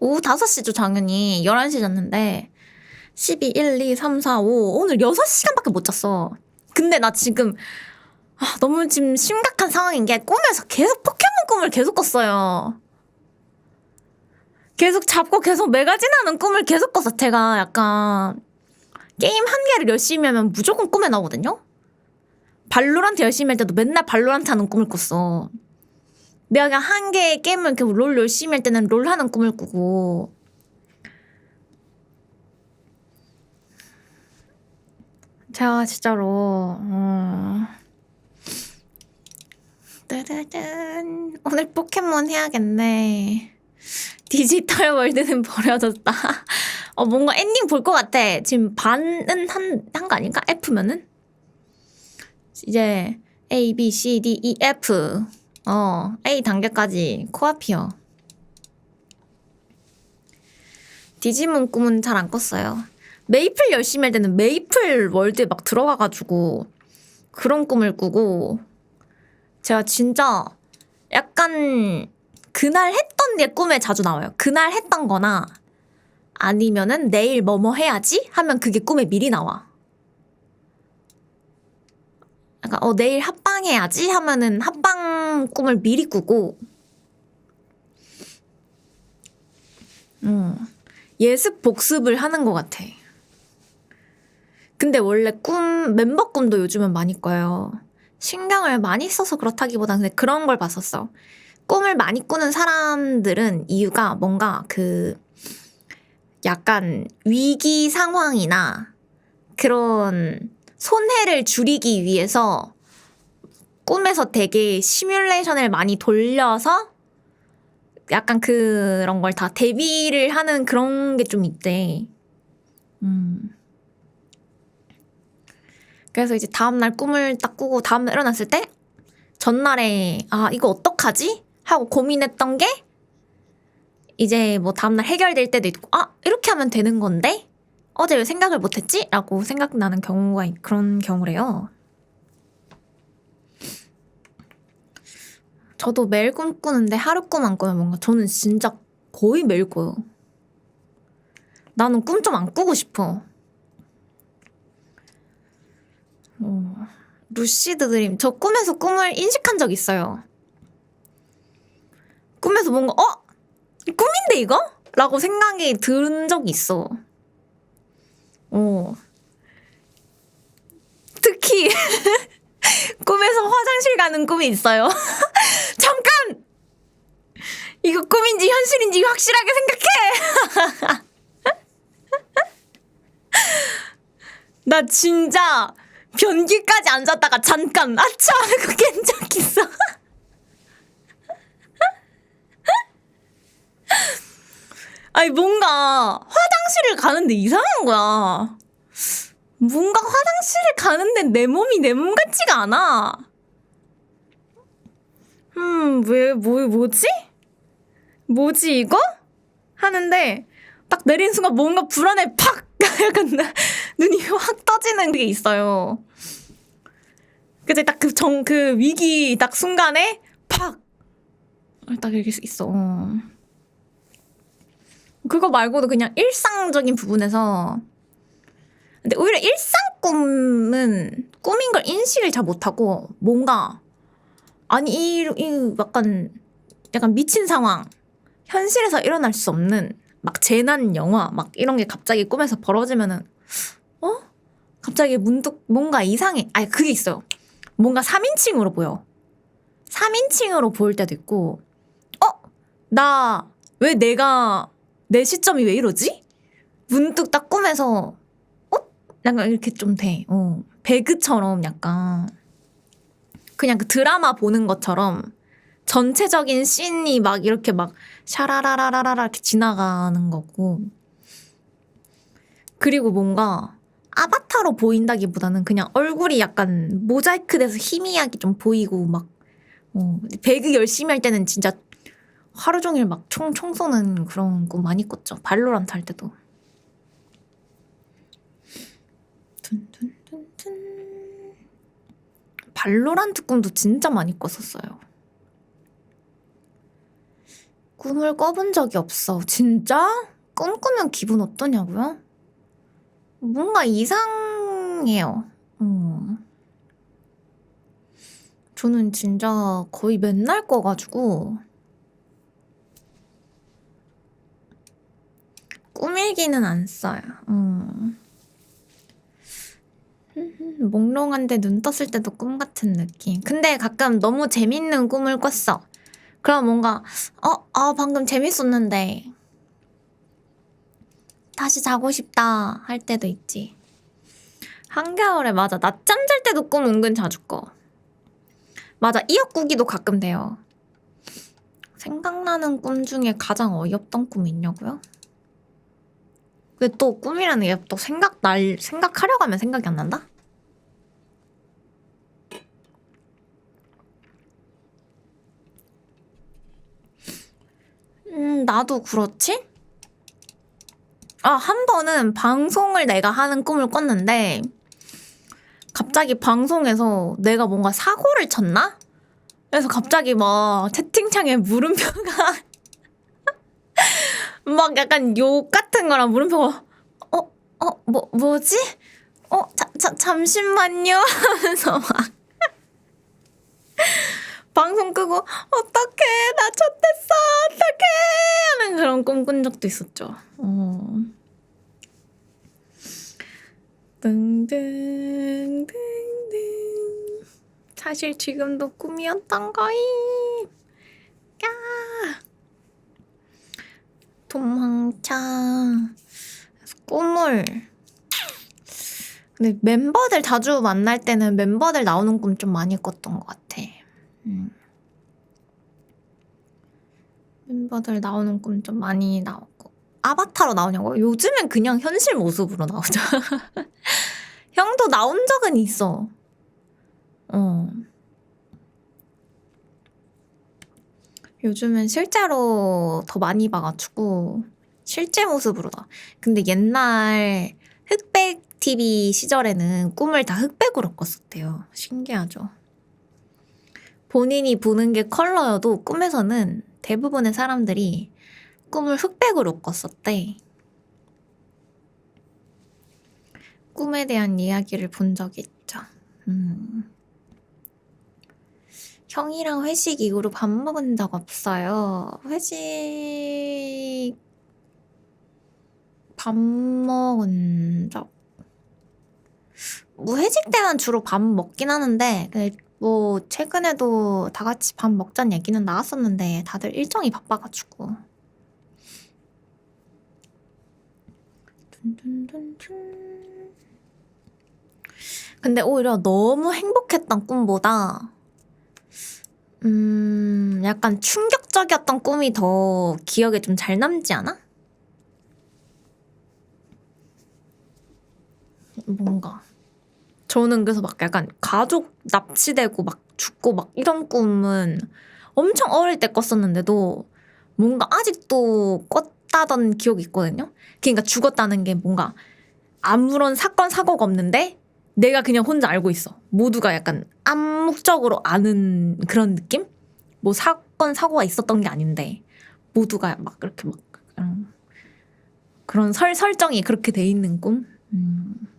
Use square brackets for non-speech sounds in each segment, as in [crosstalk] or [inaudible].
오후 5시죠, 당연히. 11시 잤는데. 12, 1, 2, 3, 4, 5. 오늘 6시간밖에 못 잤어. 근데 나 지금, 아, 너무 지금 심각한 상황인 게 꿈에서 계속 포켓몬 꿈을 계속 꿨어요. 계속 잡고 계속 메가진하는 꿈을 계속 꿨어. 제가 약간 게임 한 개를 열심히 하면 무조건 꿈에 나오거든요? 발로란트 열심히 할 때도 맨날 발로란트 하는 꿈을 꿨어. 내가 한 개의 게임을 이렇게 롤 열심히 할 때는 롤 하는 꿈을 꾸고. 제가 진짜로, 어... 오늘 포켓몬 해야겠네. 디지털 월드는 버려졌다. 어, 뭔가 엔딩 볼 것 같아. 지금 반은 한, 한 거 아닌가? F면은? 이제 A, B, C, D, E, F. 어, A 단계까지 코앞이요. 디지몬 꿈은 잘 안 꿨어요. 메이플 열심히 할 때는 메이플 월드에 막 들어가가지고 그런 꿈을 꾸고 제가 진짜 약간 그날 했던 게 꿈에 자주 나와요. 그날 했던 거나 아니면은 내일 뭐뭐 해야지 하면 그게 꿈에 미리 나와. 약간 어 내일 합방 해야지 하면은 합방 꿈을 미리 꾸고 음 예습 복습을 하는 것 같아. 근데 원래 꿈 멤버 꿈도 요즘은 많이 꿔요. 신경을 많이 써서 그렇다기보다는 그냥 그런 걸 봤었어. 꿈을 많이 꾸는 사람들은 이유가 뭔가 그 약간 위기 상황이나 그런 손해를 줄이기 위해서 꿈에서 되게 시뮬레이션을 많이 돌려서 약간 그런 걸 다 대비를 하는 그런 게 좀 있대. 음. 그래서 이제 다음날 꿈을 딱 꾸고 다음날 일어났을 때 전날에 아 이거 어떡하지? 하고 고민했던 게 이제 뭐 다음날 해결될 때도 있고 아 이렇게 하면 되는 건데 어제 왜 생각을 못했지? 라고 생각나는 경우가 있- 그런 경우래요. 저도 매일 꿈꾸는데 하루 꿈 안 꾸면 뭔가 저는 진짜 거의 매일 꿔요. 나는 꿈 좀 안 꾸고 싶어. 어, 루시드 드림. 저 꿈에서 꿈을 인식한 적 있어요. 꿈에서 뭔가 어? 꿈인데 이거? 라고 생각이 든 적이 있어. 어. 특히 [laughs] 꿈에서 화장실 가는 꿈이 있어요. [laughs] 이거 꿈인지 현실인지 확실하게 생각해. [laughs] 나 진짜 변기까지 앉았다가 잠깐 아차 깬적 있어. 아니 뭔가 화장실을 가는데 이상한 거야. 뭔가 화장실을 가는데 내 몸이 내 몸 같지가 않아. 음, 왜, 뭐, 뭐지? 뭐지, 이거? 하는데, 딱 내린 순간 뭔가 불안해, 팍! [laughs] 약간 나- 눈이 확 떠지는 게 있어요. 그때 딱그 정, 그 위기 딱 순간에, 팍! 딱 이렇게 있어. 그거 말고도 그냥 일상적인 부분에서 근데 오히려 일상 꿈은 꿈인 걸 인식을 잘 못하고 뭔가 아니 이, 이 약간 약간 미친 상황 현실에서 일어날 수 없는 막 재난 영화 막 이런 게 갑자기 꿈에서 벌어지면은 어 갑자기 문득 뭔가 이상해 아니 그게 있어요 뭔가 3인칭으로 보여 3인칭으로 보일 때도 있고 어 나 왜 내가 내 시점이 왜 이러지? 문득 딱 꿈에서 어? 약간 이렇게 좀 돼. 어. 배그처럼 약간 그냥 그 드라마 보는 것처럼 전체적인 씬이 막 이렇게 막 샤라라라라라 이렇게 지나가는 거고 그리고 뭔가 아바타로 보인다기보다는 그냥 얼굴이 약간 모자이크 돼서 희미하게 좀 보이고 막 어, 배그 열심히 할 때는 진짜 하루 종일 막 총, 총 쏘는 그런 꿈 많이 꿨죠. 발로란트 할 때도. 둔둔둔둔. 발로란트 꿈도 진짜 많이 꿨었어요. 꿈을 꿔본 적이 없어. 진짜? 꿈 꾸면 기분 어떠냐고요? 뭔가 이상해요. 음. 저는 진짜 거의 맨날 꿔가지고 꿈일기는 안 써요. 음. [laughs] 몽롱한데 눈 떴을 때도 꿈 같은 느낌. 근데 가끔 너무 재밌는 꿈을 꿨어. 그럼 뭔가 어, 아 방금 재밌었는데 다시 자고 싶다 할 때도 있지. 한겨울에 맞아 낮잠 잘 때도 꿈 은근 자주 꿔. 맞아 이어꾸기도 가끔 돼요. 생각나는 꿈 중에 가장 어이없던 꿈이 있냐고요? 근데 또 꿈이라는 게 또 생각 날 생각하려고 하면 생각이 안 난다? 음, 나도 그렇지? 아, 한 번은 방송을 내가 하는 꿈을 꿨는데, 갑자기 방송에서 내가 뭔가 사고를 쳤나? 그래서 갑자기 막 채팅창에 물음표가, [laughs] 막 약간 욕 같은 거랑 물음표가, 어, 어, 뭐, 뭐지? 어, 자, 자, 잠시만요. [laughs] 하면서 막. 방송 끄고 어떡해 나 쳤댔어 어떡해 하는 그런 꿈 꾼 적도 있었죠. 어. 등등등등. 사실 지금도 꿈이었던 거임. 야. 도망쳐 꿈을. 근데 멤버들 자주 만날 때는 멤버들 나오는 꿈 좀 많이 꿨던 것 같아 음. 멤버들 나오는 꿈 좀 많이 나오고 아바타로 나오냐고? 요즘엔 그냥 현실 모습으로 나오죠. [laughs] 형도 나온 적은 있어. 어. 요즘은 실제로 더 많이 봐가지고 실제 모습으로 나. 근데 옛날 흑백 TV 시절에는 꿈을 다 흑백으로 꿨었대요. 신기하죠. 본인이 보는 게 컬러여도 꿈에서는 대부분의 사람들이 꿈을 흑백으로 꿨었대. 꿈에 대한 이야기를 본 적이 있죠. 음. 형이랑 회식 이후로 밥 먹은 적 없어요. 회식 밥 먹은 적. 뭐 회식 때만 주로 밥 먹긴 하는데 그 뭐 최근에도 다 같이 밥 먹자는 얘기는 나왔었는데 다들 일정이 바빠가지고. 근데 오히려 너무 행복했던 꿈보다 음 약간 충격적이었던 꿈이 더 기억에 좀 잘 남지 않아? 뭔가 저는 그래서 막 약간 가족 납치되고 막 죽고 막 이런 꿈은 엄청 어릴 때 꿨었는데도 뭔가 아직도 꿨다던 기억이 있거든요. 그러니까 죽었다는 게 뭔가 아무런 사건 사고가 없는데 내가 그냥 혼자 알고 있어. 모두가 약간 암묵적으로 아는 그런 느낌? 뭐 사건 사고가 있었던 게 아닌데 모두가 막 그렇게 막 그런, 그런 설 설정이 그렇게 돼 있는 꿈. 음.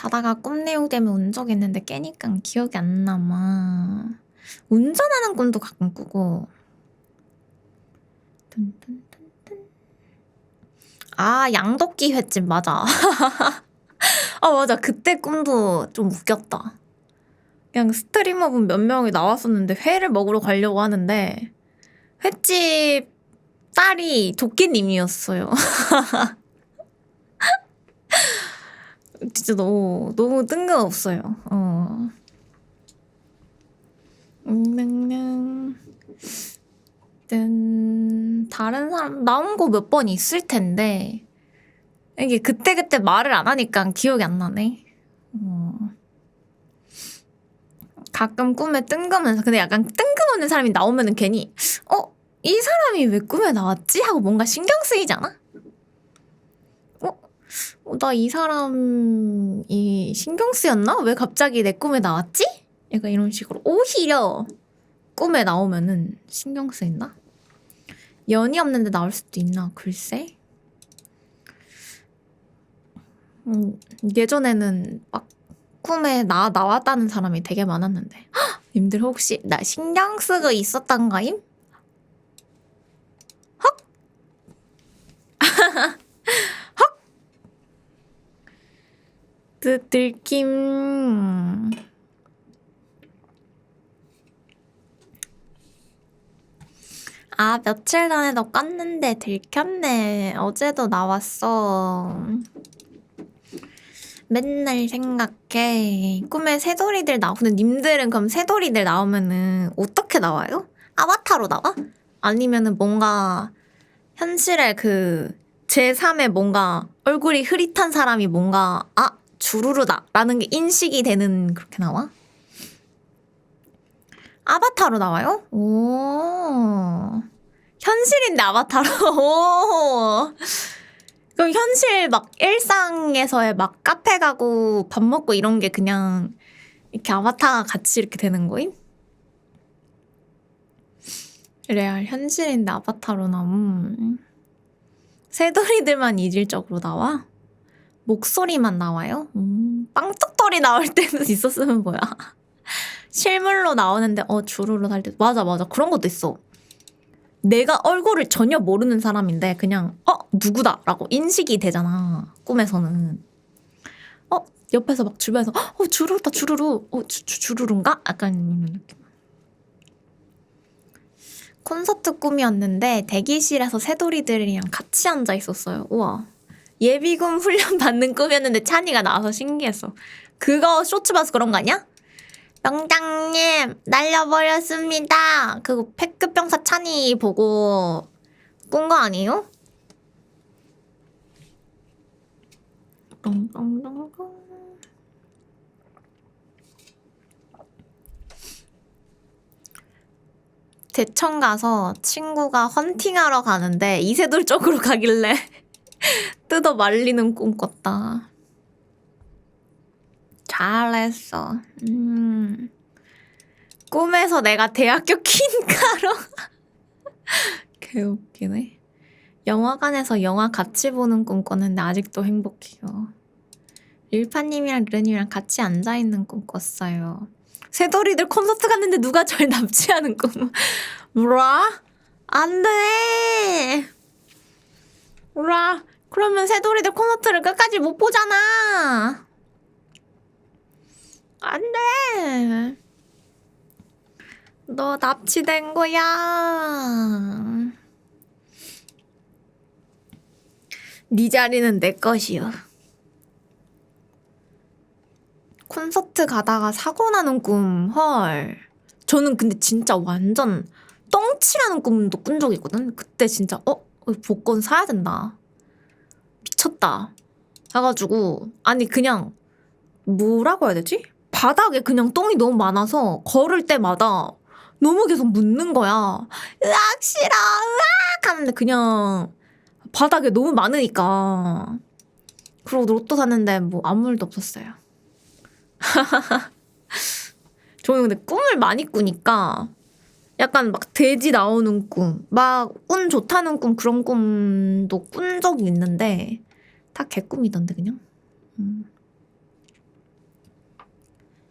자다가 꿈 내용 때문에 운 적 있는데 깨니까 기억이 안 남아. 운전하는 꿈도 가끔 꾸고. 아, 양도끼 횟집 맞아. [laughs] 아, 맞아. 그때 꿈도 좀 웃겼다. 그냥 스트리머분 몇 명이 나왔었는데 회를 먹으러 가려고 하는데 횟집 딸이 도끼님이었어요. [laughs] 진짜 너무 너무 뜬금없어요. 어. 음, 음, 다른 사람 나온 거 몇 번 있을 텐데 이게 그때 그때 말을 안 하니까 기억이 안 나네. 어. 가끔 꿈에 뜬금없는 근데 약간 뜬금없는 사람이 나오면은 괜히 어 이 사람이 왜 꿈에 나왔지 하고 뭔가 신경 쓰이잖아. 어, 나이 사람이 신경 쓰였나? 왜 갑자기 내 꿈에 나왔지? 약간 이런 식으로 오히려 꿈에 나오면은 신경 쓰인다? 연이 없는데 나올 수도 있나 글쎄. 음, 예전에는 막 꿈에 나 나왔다는 사람이 되게 많았는데. 헉! 님들 혹시 나 신경 쓰고 있었던가임? 헉! 헉! [laughs] 드- 들킴. 아, 며칠 전에도 껐는데 들켰네. 어제도 나왔어. 맨날 생각해. 꿈에 새돌이들 나오. 근데 님들은 그럼 새돌이들 나오면은 어떻게 나와요? 아바타로 나와? 아니면은 뭔가 현실에 그 제3의 뭔가 얼굴이 흐릿한 사람이 뭔가 아 주루루다 라는 게 인식이 되는 그렇게 나와? 아바타로 나와요? 오. 현실인데 아바타로. [laughs] 오. 그럼 현실 막 일상에서의 막 카페 가고 밥 먹고 이런 게 그냥 이렇게 아바타 같이 이렇게 되는 거임? 레알 현실인데 아바타로 나옴. 새돌이들만 이질적으로 나와? 목소리만 나와요? 음, 빵떡돌이 나올 때도 [laughs] 있었으면 뭐야. 실물로 나오는데 어 주루루 달 때. 맞아 맞아. 그런 것도 있어. 내가 얼굴을 전혀 모르는 사람인데 그냥 어 누구다라고 인식이 되잖아 꿈에서는. 어 옆에서 막 주변에서 어 주루루다 주루루. 어 주, 주, 주루루인가? 약간 이런 느낌. 콘서트 꿈이었는데 대기실에서 새돌이들이랑 같이 앉아 있었어요. 우와 예비군 훈련 받는 꿈이었는데 찬이가 나와서 신기했어 그거 쇼츠 봐서 그런 거 아니야? 명장님 날려버렸습니다. 그거 패급 병사 찬이 보고 꾼 거 아니에요? 똥똥똥똥. 대천 가서 친구가 헌팅하러 가는데 이세돌 쪽으로 가길래 뜯어 말리는 꿈 꿨다. 잘했어. 음. 꿈에서 내가 대학교 퀸가로 [laughs] 개웃기네. 영화관에서 영화 같이 보는 꿈 꿨는데 아직도 행복해요. 릴파님이랑 르님이랑 같이 앉아 있는 꿈 꿨어요. 새돌이들 콘서트 갔는데 누가 절 [laughs] 납치하는 꿈. [laughs] 뭐라? 안 돼. 뭐라? 그러면 새돌이들 콘서트를 끝까지 못 보잖아. 안 돼. 너 납치된 거야. 네 자리는 내 것이요. 콘서트 가다가 사고 나는 꿈, 헐. 저는 근데 진짜 완전 똥치라는 꿈도 꾼적 있거든? 그때 진짜, 어? 어, 복권 사야 된다. 미쳤다. 해가지고, 아니, 그냥, 뭐라고 해야 되지? 바닥에 그냥 똥이 너무 많아서 걸을 때마다 너무 계속 묻는 거야. 으악 싫어 으악 하는데 그냥 바닥에 너무 많으니까 그러고 로또 샀는데 뭐 아무 일도 없었어요. [laughs] 저는 근데 꿈을 많이 꾸니까 약간 막 돼지 나오는 꿈, 막 운 좋다는 꿈 그런 꿈도 꾼 적이 있는데 다 개꿈이던데 그냥. 음.